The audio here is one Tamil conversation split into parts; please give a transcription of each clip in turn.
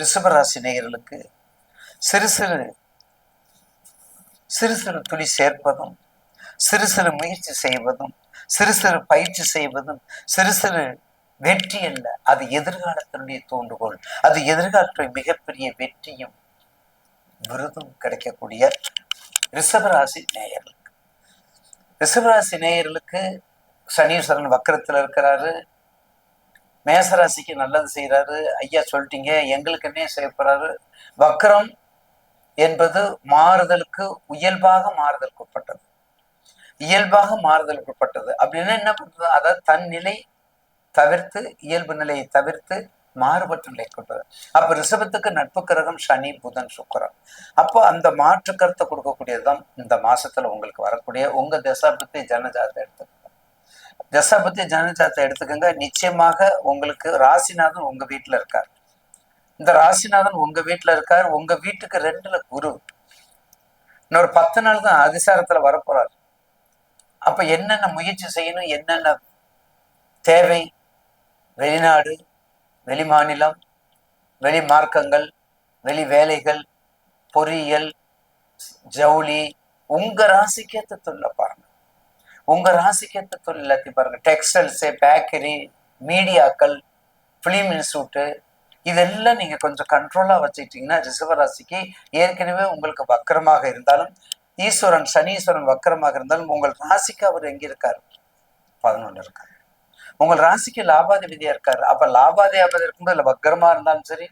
ரிஷபராசி நேயர்களுக்கு சிறு சிறு சிறு சிறு துளி சேர்ப்பதும் சிறு சிறு முயற்சி செய்வதும் சிறு சிறு பயிற்சி செய்வதும் சிறு சிறு வெற்றி அல்ல அது எதிர்காலத்தினுடைய தூண்டுகோள் அது எதிர்காலத்துடைய மிகப்பெரிய வெற்றியும் விருதும் கிடைக்கக்கூடிய ரிஷபராசி நேயர்களுக்கு. ரிஷபராசி நேயர்களுக்கு சனீஸ்வரன் வக்கரத்தில் இருக்கிறாரு. மேசராசிக்கு நல்லது செய்யறாரு ஐயா சொல்லிட்டீங்க எங்களுக்கு என்ன செய்ய வக்கரம் என்பது மாறுதலுக்கு இயல்பாக மாறுதலுக்கு உட்பட்டது. இயல்பாக மாறுதலுக்கு உட்பட்டது. அப்படின்னா என்ன பண்றது? அதாவது தன் நிலை தவிர்த்து இயல்பு நிலையை தவிர்த்து மாறுபட்ட நிலை கொண்டது. அப்ப ரிஷபத்துக்கு நட்பு கிரகம் சனி புதன் சுக்கரன். அப்போ அந்த மாற்று கருத்தை கொடுக்கக்கூடியதுதான் இந்த மாசத்துல உங்களுக்கு வரக்கூடிய உங்க தசாபத்தி ஜனஜாதத்தை எடுத்துக்கோங்க தசாபத்தி ஜனஜாதத்தை எடுத்துக்கோங்க. நிச்சயமாக உங்களுக்கு ராசிநாதன் உங்க வீட்டுல இருக்கார். இந்த ராசிநாதன் உங்க வீட்டுல இருக்கார். உங்க வீட்டுக்கு ரெண்டுல குரு. இன்னொரு பத்து நாள் தான் அதிசாரத்துல வரப்போறாரு. அப்ப என்னென்ன முயற்சி செய்யணும்? என்னென்ன தேவை? வெளிநாடு வெளி மாநிலம் வெளி மார்க்கங்கள் வெளி வேலைகள் பொறியியல் ஜவுளி உங்க ராசிக்கேத்த தொழில பாருங்க. உங்க ராசிக்கேத்த தொழில் எல்லாத்தையும் பாருங்க. டெக்ஸ்டைல்ஸு பேக்கரி மீடியாக்கள் ஃபிலிம் இன்ஸ்டியூட்டு இதெல்லாம் நீங்க கொஞ்சம் கண்ட்ரோலா வச்சுக்கிட்டீங்கன்னா ரிஷபராசிக்கு ஏற்கனவே உங்களுக்கு வக்கரமாக இருந்தாலும் ஈஸ்வரன் சனீஸ்வரன் வக்கரமாக இருந்தாலும் உங்கள் ராசிக்கு அவர் எங்க இருக்காரு? பதினொன்று இருக்காரு. உங்கள் ராசிக்கு லாபாதிபதியா இருக்காரு. அப்ப லாபாதிபதி இருக்கும்போது இல்லை வக்கரமா இருந்தாலும் சரி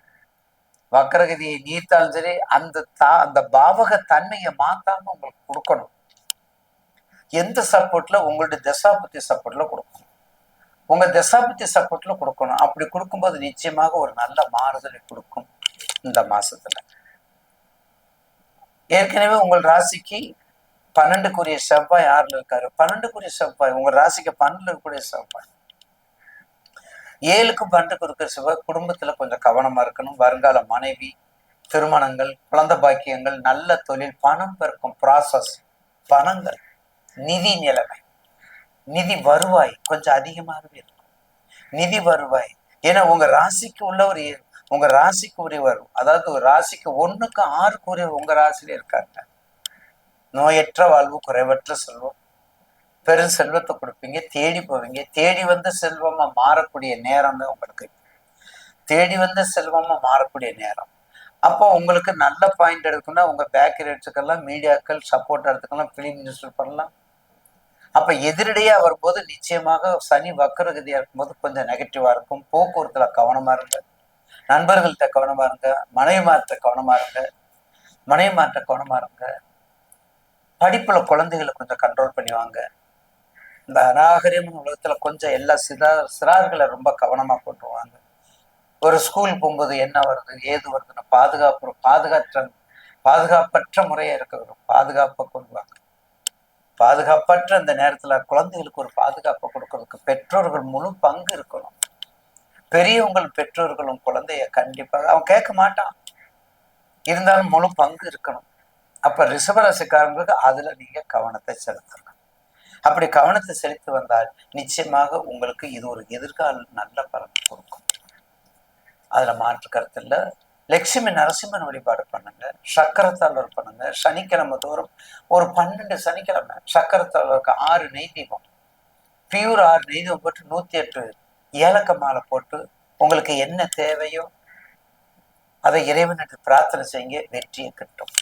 வக்கரகதியை நீத்தாலும் சரி அந்த தா அந்த பாவக தன்மையை மாத்தாம உங்களுக்கு கொடுக்கணும். எந்த சப்போர்ட்ல உங்களுடைய தசாபத்தி சப்போர்ட்ல கொடுக்கணும். உங்க தசாபத்தி சப்போர்ட்ல கொடுக்கணும். அப்படி கொடுக்கும்போது நிச்சயமாக ஒரு நல்ல மாறுதலை கொடுக்கும் இந்த மாசத்துல. ஏற்கனவே உங்கள் ராசிக்கு பன்னெண்டுக்குரிய செவ்வாய் ஆறுல இருக்காரு. பன்னெண்டுக்குரிய செவ்வாய் உங்க ராசிக்கு பன்னெண்டு இருக்கக்கூடிய செவ்வாய். ஏழுக்கு பன்னெண்டுக்கு இருக்கிற செவ்வாய் குடும்பத்துல கொஞ்சம் கவனமா இருக்கணும். வருங்கால மனைவி திருமணங்கள் குழந்தை பாக்கியங்கள் நல்ல தொழில் பணம் பெருக்கும் ப்ராசஸ் பணங்கள். நிதி நிலைமை. நிதி வருவாய் கொஞ்சம் அதிகமாகவே இருக்கும். நிதி வருவாய். ஏன்னா உங்க ராசிக்கு உள்ள ஒரு உங்க ராசிக்கு உரியவர். அதாவது ஒரு ராசிக்கு ஒண்ணுக்கு ஆறுக்கு உரியவர் உங்க ராசியில இருக்காங்க நோயற்ற வாழ்வு குறைவற்ற செல்வம். பெரும் செல்வத்தை கொடுப்பீங்க தேடி போவீங்க. தேடி வந்த செல்வமா மாறக்கூடிய நேரம் தான் உங்களுக்கு. தேடி வந்த செல்வமா மாறக்கூடிய நேரம். அப்போ உங்களுக்கு நல்ல பாயிண்ட் எடுக்கணும்னா உங்கள் பேக்கரி மீடியாக்கள் சப்போர்ட் எடுத்துக்கலாம் ஃபிலிம் மினிஸ்டர் பண்ணலாம். அப்போ எதிரடையாக வரும்போது நிச்சயமாக சனி வக்கரகதியாக இருக்கும்போது கொஞ்சம் நெகட்டிவாக இருக்கும். போக்குவரத்தில் கவனமாக இருங்க. நண்பர்கள்ட்ட கவனமாக இருங்க. மனைவிமார்கிட்ட கவனமாக இருங்க. மனைவிமார்கிட்ட கவனமாக இருங்க. படிப்பில் குழந்தைகளை கொஞ்சம் கண்ட்ரோல் பண்ணுவாங்க இந்த அநாகரியம் உலகத்தில் கொஞ்சம் எல்லா சிறா சிறார்களை ரொம்ப கவனமாக கொண்டுருவாங்க ஒரு ஸ்கூல் போகும்போது என்ன வருது ஏது வருதுன்னு பாதுகாப்பு பாதுகாற்ற பாதுகாப்பற்ற முறையா இருக்கிற பாதுகாப்பை கொண்டு வாங்க பாதுகாப்பற்ற அந்த நேரத்துல குழந்தைகளுக்கு ஒரு பாதுகாப்பை கொடுக்கறதுக்கு பெற்றோர்கள் முழு பங்கு இருக்கணும். பெரியவங்கள் பெற்றோர்களும் குழந்தைய கண்டிப்பாக அவன் கேட்க மாட்டான். இருந்தாலும் முழு பங்கு இருக்கணும். அப்ப ரிஷபராசிக்காரங்களுக்கு அதுல நீங்க கவனத்தை செலுத்தணும். அப்படி கவனத்தை செலுத்தி வந்தால் நிச்சயமாக உங்களுக்கு இது ஒரு எதிர்கால நல்ல பலன். அதுல மாற்று கருத்து இல்லை. லட்சுமி நரசிம்மன் வழிபாடு பண்ணுங்க. சக்கரத்தாளர் பண்ணுங்க. சனிக்கிழமை தோறும் ஒரு பன்னெண்டு சனிக்கிழமை சக்கரத்தாளருக்கு ஆறு நெய் தீபம். பியூர் ஆறு நெய் தீபம் போட்டு நூத்தி எட்டு ஏலக்க மாலை போட்டு உங்களுக்கு என்ன தேவையோ அதை இறைவனுக்கு பிரார்த்தனை செய்யுங்க. வெற்றியை கிட்டும்.